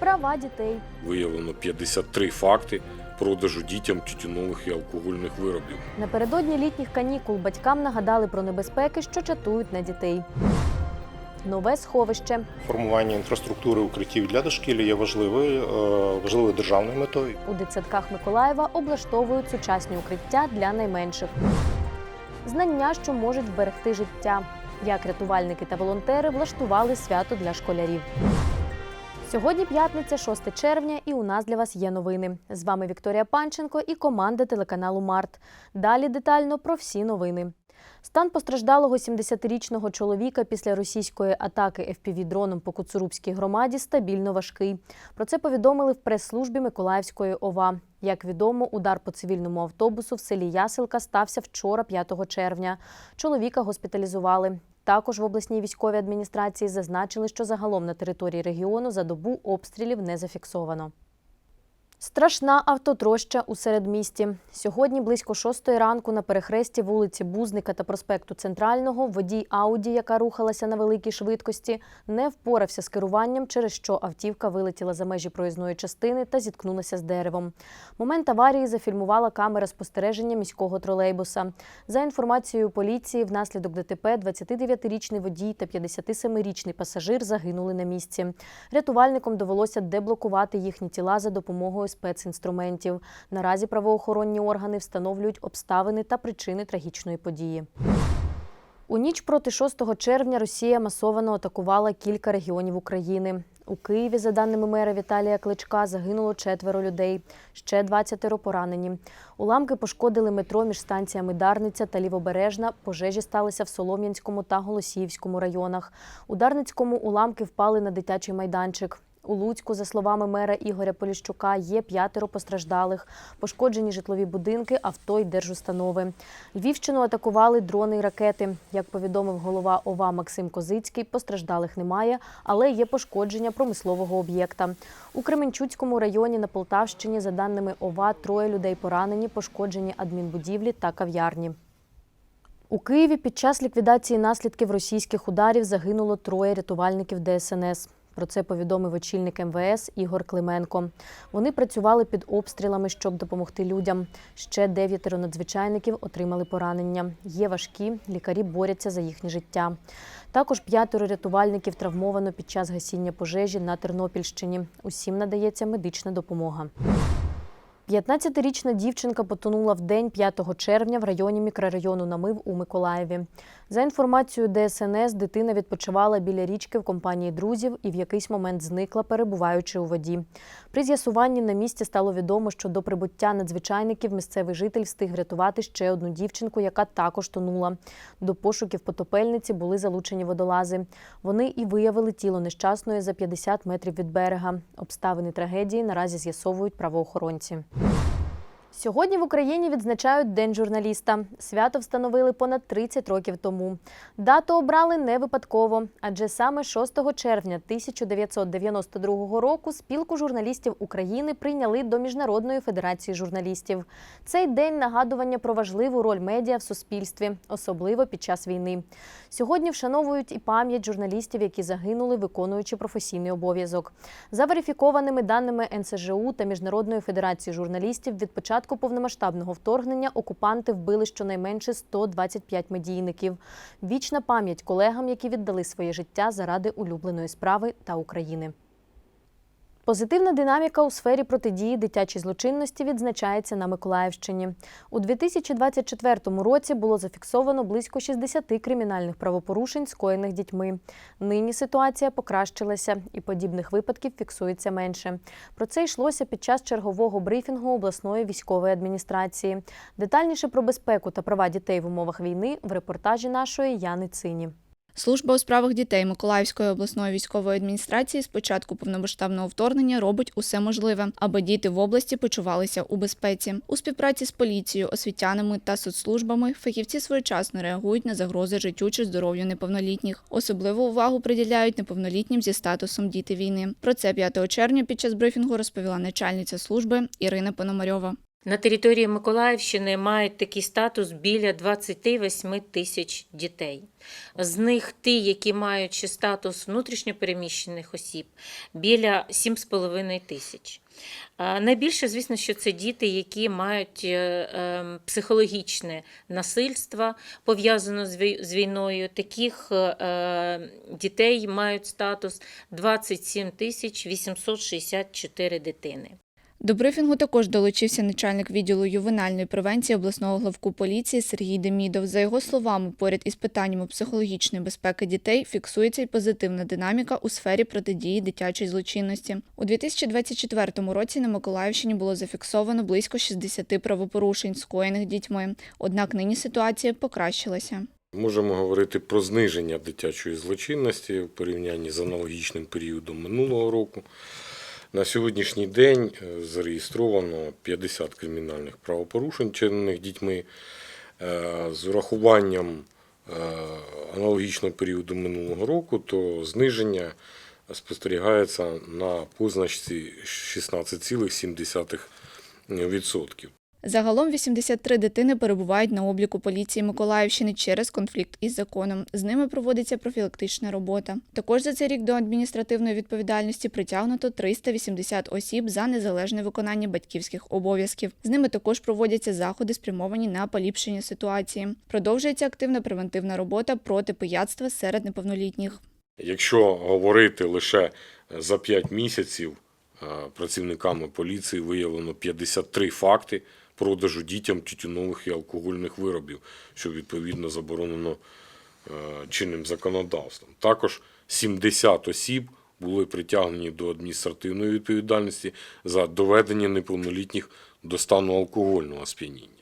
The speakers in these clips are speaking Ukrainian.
Права дітей. Виявлено 53 факти продажу дітям тютюнових і алкогольних виробів. Напередодні літніх канікул батькам нагадали про небезпеки, що чатують на дітей. Нове сховище. Формування інфраструктури укриттів для дошкілля є важливою, е, важливою державною метою. У дитсадках Миколаєва облаштовують сучасні укриття для найменших. Знання, що можуть вберегти життя. Як рятувальники та волонтери влаштували свято для школярів. Сьогодні п'ятниця, 6 червня, і у нас для вас є новини. З вами Вікторія Панченко і команда телеканалу Март. Далі детально про всі новини. Стан постраждалого 70-річного чоловіка після російської атаки FPV-дроном по Куцурубській громаді стабільно важкий. Про це повідомили в прес-службі Миколаївської ОВА. Як відомо, удар по цивільному автобусу в селі Ясилка стався вчора, 5 червня. Чоловіка госпіталізували. Також в обласній військовій адміністрації зазначили, що загалом на території регіону за добу обстрілів не зафіксовано. Страшна автотроща у середмісті. Сьогодні близько шостої ранку на перехресті вулиці Бузника та проспекту Центрального водій Ауді, яка рухалася на великій швидкості, не впорався з керуванням, через що автівка вилетіла за межі проїзної частини та зіткнулася з деревом. Момент аварії зафільмувала камера спостереження міського тролейбуса. За інформацією поліції, внаслідок ДТП 29-річний водій та 57-річний пасажир загинули на місці. Рятувальникам довелося деблокувати їхні тіла за допомогою спецінструментів. Наразі правоохоронні органи встановлюють обставини та причини трагічної події. У ніч проти 6 червня Росія масовано атакувала кілька регіонів України. У Києві, за даними мера Віталія Кличка, загинуло четверо людей, ще 20 поранені. Уламки пошкодили метро між станціями Дарниця та Лівобережна. Пожежі сталися в Солом'янському та Голосіївському районах. У Дарницькому уламки впали на дитячий майданчик. У Луцьку, за словами мера Ігоря Поліщука, є п'ятеро постраждалих, пошкоджені житлові будинки, авто й держустанови. Львівщину атакували дрони й ракети. Як повідомив голова ОВА Максим Козицький, постраждалих немає, але є пошкодження промислового об'єкта. У Кременчуцькому районі на Полтавщині, за даними ОВА, троє людей поранені, пошкоджені адмінбудівлі та кав'ярні. У Києві під час ліквідації наслідків російських ударів загинуло троє рятувальників ДСНС. Про це повідомив очільник МВС Ігор Клименко. Вони працювали під обстрілами, щоб допомогти людям. Ще дев'ятеро надзвичайників отримали поранення. Є важкі, лікарі борються за їхнє життя. Також п'ятеро рятувальників травмовано під час гасіння пожежі на Тернопільщині. Усім надається медична допомога. 15-річна дівчинка потонула в день 5 червня в районі мікрорайону Намив у Миколаєві. За інформацією ДСНС, дитина відпочивала біля річки в компанії друзів і в якийсь момент зникла, перебуваючи у воді. При з'ясуванні на місці стало відомо, що до прибуття надзвичайників місцевий житель встиг врятувати ще одну дівчинку, яка також тонула. До пошуків потопельниці були залучені водолази. Вони і виявили тіло нещасної за 50 метрів від берега. Обставини трагедії наразі з'ясовують правоохоронці. you Сьогодні в Україні відзначають День журналіста. Свято встановили понад 30 років тому. Дату обрали не випадково, адже саме 6 червня 1992 року спілку журналістів України прийняли до Міжнародної федерації журналістів. Цей день нагадування про важливу роль медіа в суспільстві, особливо під час війни. Сьогодні вшановують і пам'ять журналістів, які загинули, виконуючи професійний обов'язок. За верифікованими даними НСЖУ та Міжнародної федерації журналістів, від початку повномасштабного вторгнення окупанти вбили щонайменше 125 медійників. Вічна пам'ять колегам, які віддали своє життя заради улюбленої справи та України. Позитивна динаміка у сфері протидії дитячій злочинності відзначається на Миколаївщині. У 2024 році було зафіксовано близько 60 кримінальних правопорушень, скоєних дітьми. Нині ситуація покращилася, і подібних випадків фіксується менше. Про це йшлося під час чергового брифінгу обласної військової адміністрації. Детальніше про безпеку та права дітей в умовах війни в репортажі нашої Яни Цині. Служба у справах дітей Миколаївської обласної військової адміністрації з початку повномасштабного вторгнення робить усе можливе, аби діти в області почувалися у безпеці. У співпраці з поліцією, освітянами та соцслужбами фахівці своєчасно реагують на загрози життю чи здоров'ю неповнолітніх. Особливу увагу приділяють неповнолітнім зі статусом діти війни. Про це 5 червня під час брифінгу розповіла начальниця служби Ірина Пономарьова. На території Миколаївщини мають такий статус біля 28 тисяч дітей. З них ті, які мають статус внутрішньопереміщених осіб, біля 7,5 тисяч. Найбільше, звісно, що це діти, які мають е, е, психологічне насильство пов'язане з війною. Таких е, дітей мають статус 27 тисяч 864 дитини. До брифінгу також долучився начальник відділу ювенальної превенції обласного главку поліції Сергій Демідов. За його словами, поряд із питаннями психологічної безпеки дітей фіксується й позитивна динаміка у сфері протидії дитячої злочинності. У 2024 році на Миколаївщині було зафіксовано близько 60 правопорушень, скоєних дітьми. Однак нині ситуація покращилася. Можемо говорити про зниження дитячої злочинності в порівнянні з аналогічним періодом минулого року. На сьогоднішній день е, зареєстровано 50 кримінальних правопорушень, чинених дітьми. Е, З урахуванням е, аналогічного періоду минулого року, то зниження спостерігається на позначці 16,7%. Загалом 83 дитини перебувають на обліку поліції Миколаївщини через конфлікт із законом. З ними проводиться профілактична робота. Також за цей рік до адміністративної відповідальності притягнуто 380 осіб за незалежне виконання батьківських обов'язків. З ними також проводяться заходи, спрямовані на поліпшення ситуації. Продовжується активна превентивна робота проти пияцтва серед неповнолітніх. Якщо говорити лише за 5 місяців, е, працівниками поліції виявлено 53 факти продажу дітям тютюнових і алкогольних виробів, що відповідно заборонено е, чинним законодавством. Також 70 осіб були притягнені до адміністративної відповідальності за доведення неповнолітніх до стану алкогольного сп'яніння.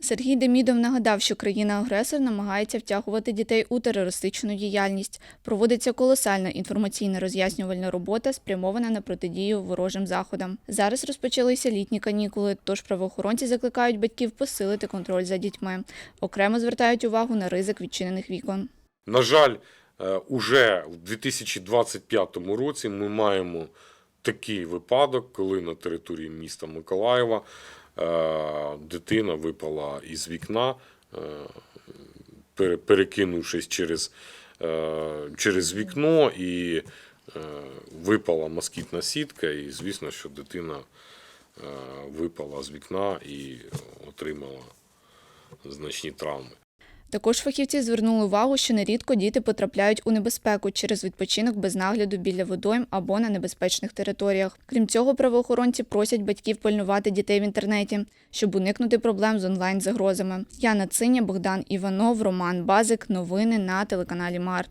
Сергій Демідов нагадав, що країна-агресор намагається втягувати дітей у терористичну діяльність. Проводиться колосальна інформаційна роз'яснювальна робота, спрямована на протидію ворожим заходам. Зараз розпочалися літні канікули, тож правоохоронці закликають батьків посилити контроль за дітьми. Окремо звертають увагу на ризик відчинених вікон. На жаль, е, уже в 2025 році ми маємо такий випадок, коли на території міста Миколаєва дитина випала із вікна, е, перекинувшись через, е, через вікно, і е, випала москітна сітка, і звісно, що дитина е, випала з вікна і отримала значні травми. Також фахівці звернули увагу, що нерідко діти потрапляють у небезпеку через відпочинок без нагляду біля водойм або на небезпечних територіях. Крім цього, правоохоронці просять батьків пильнувати дітей в інтернеті, щоб уникнути проблем з онлайн-загрозами. Яна Циня, Богдан Іванов, Роман Базик. Новини на телеканалі Март.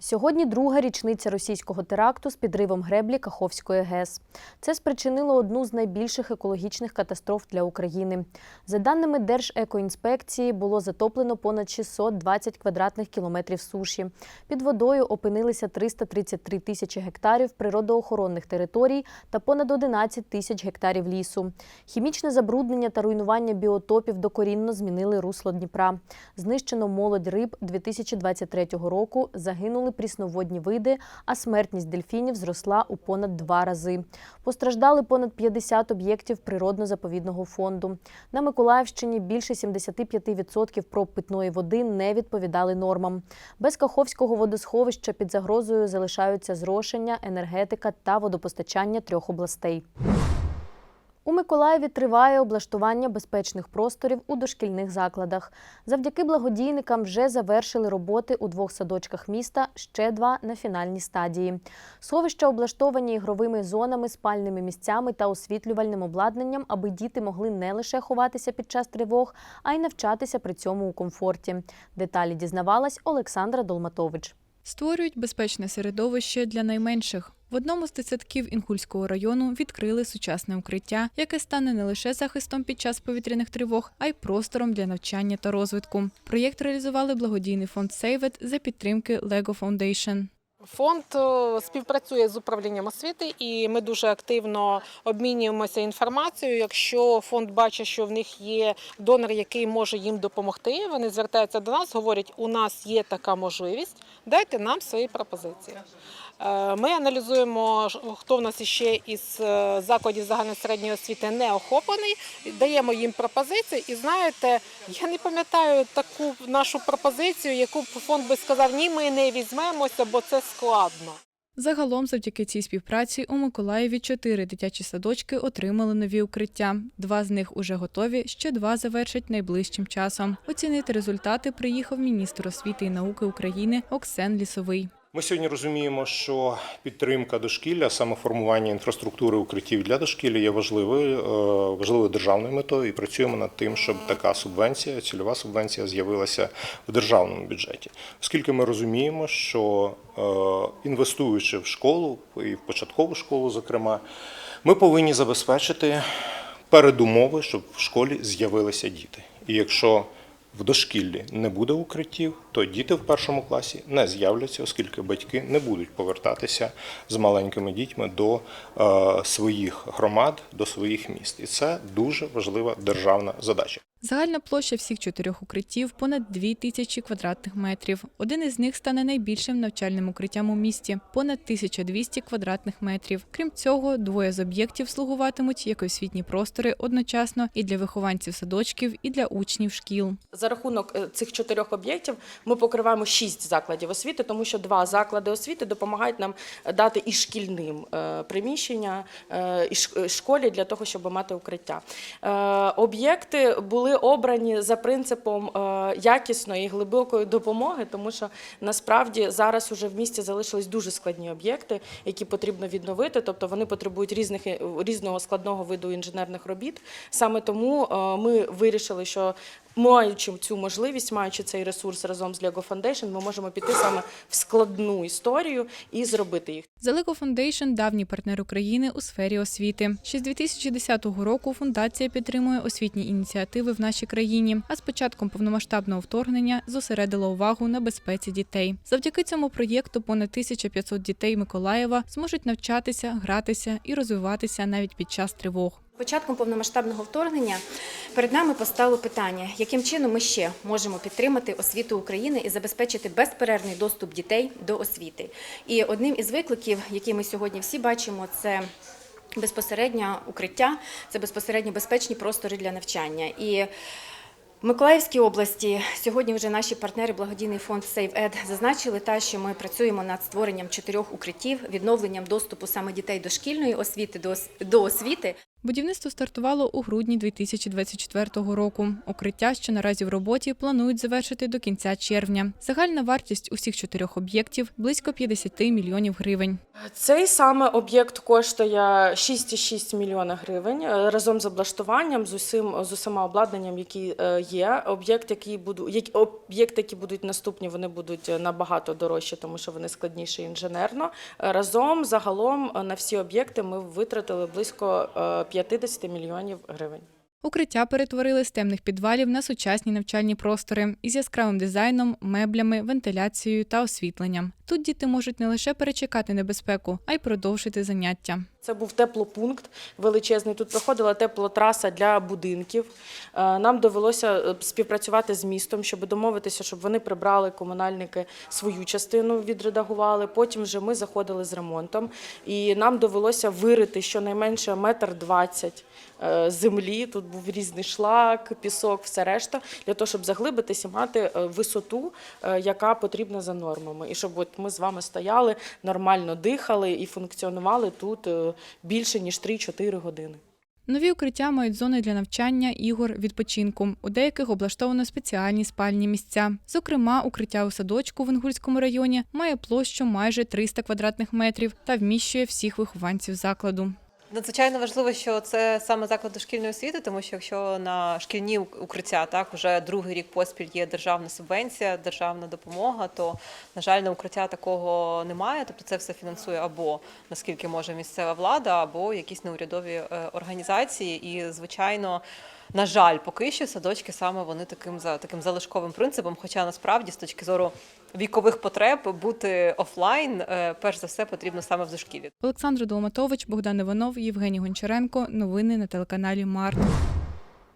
Сьогодні друга річниця російського теракту з підривом греблі Каховської ГЕС. Це спричинило одну з найбільших екологічних катастроф для України. За даними Держекоінспекції, було затоплено понад 620 квадратних кілометрів суші. Під водою опинилися 333 тисячі гектарів природоохоронних територій та понад 11 тисяч гектарів лісу. Хімічне забруднення та руйнування біотопів докорінно змінили русло Дніпра. Знищено молодь риб 2023 року, загинули прісноводні види, а смертність дельфінів зросла у понад два рази. Постраждали понад 50 об'єктів природно-заповідного фонду. На Миколаївщині більше 75% проб питної води не відповідали нормам. Без Каховського водосховища під загрозою залишаються зрошення, енергетика та водопостачання трьох областей. У Миколаєві триває облаштування безпечних просторів у дошкільних закладах. Завдяки благодійникам вже завершили роботи у двох садочках міста, ще два на фінальній стадії. Сховища облаштовані ігровими зонами, спальними місцями та освітлювальним обладнанням, аби діти могли не лише ховатися під час тривог, а й навчатися при цьому у комфорті. Деталі дізнавалась Олександра Долматович. Створюють безпечне середовище для найменших. В одному з дитсадків Інхульського району відкрили сучасне укриття, яке стане не лише захистом під час повітряних тривог, а й простором для навчання та розвитку. Проєкт реалізували благодійний фонд It за підтримки Lego Foundation. Фонд співпрацює з управлінням освіти, і ми дуже активно обмінюємося інформацією. Якщо фонд бачить, що в них є донор, який може їм допомогти, вони звертаються до нас, говорять, у нас є така можливість, дайте нам свої пропозиції. Е, Ми аналізуємо, хто в нас іще із е, закладів загальної середньої освіти не охоплений, даємо їм пропозиції. І знаєте, я не пам'ятаю таку нашу пропозицію, яку фонд би сказав, ні, ми не візьмемося, бо це складно. Загалом, завдяки цій співпраці, у Миколаєві чотири дитячі садочки отримали нові укриття. Два з них уже готові, ще два завершать найближчим часом. Оцінити результати приїхав міністр освіти і науки України Оксен Лісовий. Ми сьогодні розуміємо, що підтримка дошкілля, саме формування інфраструктури укриттів для дошкілля є важливою, е, важливою державною метою, і працюємо над тим, щоб така субвенція, цільова субвенція з'явилася в державному бюджеті. Оскільки ми розуміємо, що е, інвестуючи в школу і в початкову школу, зокрема, ми повинні забезпечити передумови, щоб в школі з'явилися діти. І якщо в дошкіллі не буде укриттів, то діти в першому класі не з'являться, оскільки батьки не будуть повертатися з маленькими дітьми до е, своїх громад, до своїх міст. І це дуже важлива державна задача. Загальна площа всіх чотирьох укриттів понад 2 тисячі квадратних метрів. Один із них стане найбільшим навчальним укриттям у місті понад 1200 квадратних метрів. Крім цього, двоє з об'єктів слугуватимуть як освітні простори одночасно і для вихованців садочків, і для учнів шкіл. За рахунок е, цих чотирьох об'єктів ми покриваємо шість закладів освіти, тому що два заклади освіти допомагають нам дати і шкільним е, приміщення, е, і е, школі для того, щоб мати укриття. Е, Об'єкти були обрані за принципом е, якісної і глибокої допомоги, тому що насправді зараз уже в місті залишились дуже складні об'єкти, які потрібно відновити, тобто вони потребують різних різного складного виду інженерних робіт. Саме тому е, ми вирішили, що маючи цю можливість, маючи цей ресурс разом з Lego Foundation, ми можемо піти саме в складну історію і зробити їх. Zaleko Foundation – давній партнер України у сфері освіти. Ще з 2010 року фундація підтримує освітні ініціативи в нашій країні, а з початком повномасштабного вторгнення зосередила увагу на безпеці дітей. Завдяки цьому проєкту понад 1500 дітей Миколаєва зможуть навчатися, гратися і розвиватися навіть під час тривог. Початком повномасштабного вторгнення перед нами постало питання, яким чином ми ще можемо підтримати освіту України і забезпечити безперервний доступ дітей до освіти. І одним із викликів, які ми сьогодні всі бачимо, це безпосередньо укриття, це безпосередньо безпечні простори для навчання. І в Миколаївській області сьогодні вже наші партнери, благодійний фонд SaveEd, зазначили те, що ми працюємо над створенням чотирьох укриттів, відновленням доступу саме дітей до шкільної освіти, до освіти. Будівництво стартувало у грудні 2024 року. Укриття, що наразі в роботі, планують завершити до кінця червня. Загальна вартість усіх чотирьох об'єктів близько 50 мільйонів гривень. Цей саме об'єкт коштує 6,6 мільйона гривень е, разом з облаштуванням, з усім з усіма обладнанням, які е, є. Об'єкт, які об'єкти, які будуть наступні, вони будуть е, набагато дорожчі, тому що вони складніші інженерно. Разом загалом на всі об'єкти ми витратили близько 50 мільйонів гривень. Укриття перетворили з темних підвалів на сучасні навчальні простори із яскравим дизайном, меблями, вентиляцією та освітленням. Тут діти можуть не лише перечекати небезпеку, а й продовжити заняття. Це був теплопункт величезний. Тут проходила теплотраса для будинків. Е, Нам довелося е, співпрацювати з містом, щоб домовитися, щоб вони прибрали комунальники свою частину, відредагували. Потім вже ми заходили з ремонтом, і нам довелося вирити щонайменше метр двадцять е, землі. Тут був різний шлак, пісок, все решта, для того, щоб заглибитися, мати е, висоту, е, яка потрібна за нормами, і щоб от ми з вами стояли, нормально дихали і функціонували тут е, більше ніж 3-4 години. Нові укриття мають зони для навчання, ігор, відпочинку. У деяких облаштовано спеціальні спальні місця. Зокрема, укриття у садочку в Інгульському районі має площу майже 300 квадратних метрів та вміщує всіх вихованців закладу. Надзвичайно важливо, що це саме заклад дошкільної освіти, тому що якщо на шкільні укриття так вже другий рік поспіль є державна субвенція, державна допомога, то на жаль, на укриття такого немає. Тобто це все фінансує або наскільки може місцева влада, або якісь неурядові е, організації. І звичайно. На жаль, поки що садочки саме вони таким за таким залишковим принципом. Хоча насправді, з точки зору вікових потреб бути офлайн, е, перш за все, потрібно саме в дошкілі. Олександр Долматович, Богдан Іванов, Євгеній Гончаренко. Новини на телеканалі Март.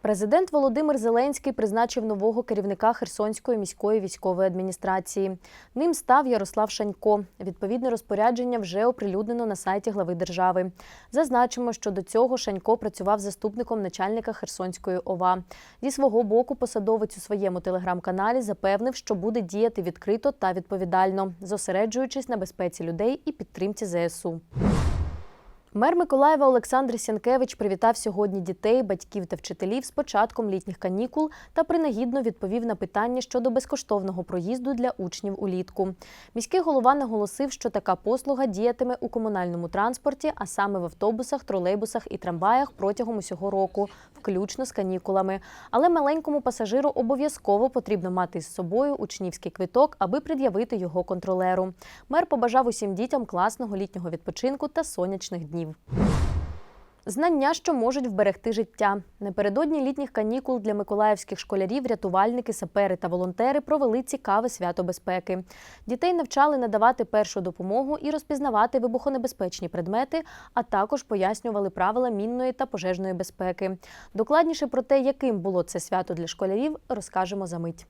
Президент Володимир Зеленський призначив нового керівника Херсонської міської військової адміністрації. Ним став Ярослав Шанько. Відповідне розпорядження вже оприлюднено на сайті глави держави. Зазначимо, що до цього Шанько працював заступником начальника Херсонської ОВА. Зі свого боку, посадовець у своєму телеграм-каналі запевнив, що буде діяти відкрито та відповідально, зосереджуючись на безпеці людей і підтримці ЗСУ. Мер Миколаєва Олександр Сянкевич привітав сьогодні дітей, батьків та вчителів з початком літніх канікул та принагідно відповів на питання щодо безкоштовного проїзду для учнів улітку. Міський голова наголосив, що така послуга діятиме у комунальному транспорті, а саме в автобусах, тролейбусах і трамваях протягом усього року, включно з канікулами. Але маленькому пасажиру обов'язково потрібно мати з собою учнівський квиток, аби пред'явити його контролеру. Мер побажав усім дітям класного літнього відпочинку та сонячних днів. Знання, що можуть вберегти життя. Напередодні літніх канікул для миколаївських школярів рятувальники, сапери та волонтери провели цікаве свято безпеки. Дітей навчали надавати першу допомогу і розпізнавати вибухонебезпечні предмети, а також пояснювали правила мінної та пожежної безпеки. Докладніше про те, яким було це свято для школярів, розкажемо за мить.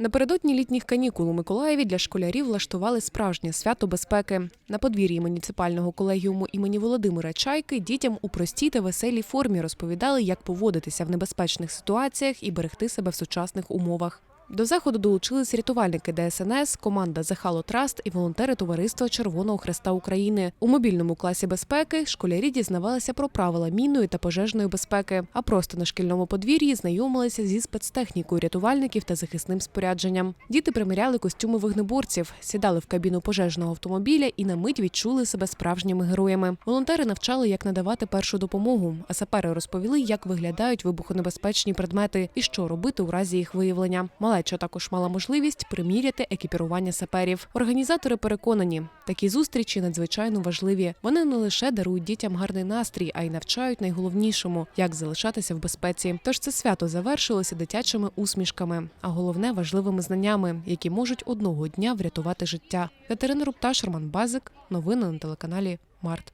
Напередодні літніх канікул у Миколаєві для школярів влаштували справжнє свято безпеки. На подвір'ї муніципального колегіуму імені Володимира Чайки дітям у простій та веселій формі розповідали, як поводитися в небезпечних ситуаціях і берегти себе в сучасних умовах. До заходу долучились рятувальники ДСНС, команда Захало Траст і волонтери Товариства Червоного Хреста України. У мобільному класі безпеки школярі дізнавалися про правила мінної та пожежної безпеки, а просто на шкільному подвір'ї знайомилися зі спецтехнікою рятувальників та захисним спорядженням. Діти приміряли костюми вогнеборців, сідали в кабіну пожежного автомобіля і на мить відчули себе справжніми героями. Волонтери навчали, як надавати першу допомогу, а сапери розповіли, як виглядають вибухонебезпечні предмети і що робити у разі їх виявлення. Малеча також мала можливість приміряти екіпірування саперів. Організатори переконані, такі зустрічі надзвичайно важливі. Вони не лише дарують дітям гарний настрій, а й навчають найголовнішому як залишатися в безпеці. Тож це свято завершилося дитячими усмішками, а головне важливими знаннями, які можуть одного дня врятувати життя. Катерина Рупташ, Роман Базик. Новини на телеканалі Март.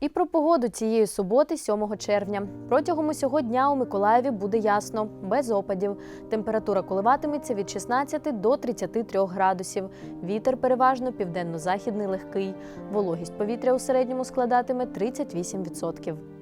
І про погоду цієї суботи, 7 червня. Протягом усього дня у Миколаєві буде ясно, без опадів. Температура коливатиметься від 16 до 33 градусів. Вітер переважно південно-західний легкий. Вологість повітря у середньому складатиме 38%.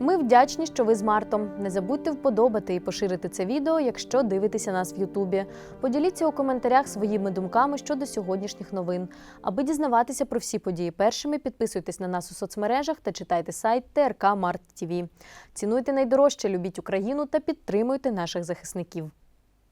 Ми вдячні, що ви з Мартом. Не забудьте вподобати і поширити це відео, якщо дивитеся нас в Ютубі. Поділіться у коментарях своїми думками щодо сьогоднішніх новин. Аби дізнаватися про всі події першими, підписуйтесь на нас у соцмережах та читайте сайт ТРК Март ТВ. Цінуйте найдорожче, любіть Україну та підтримуйте наших захисників.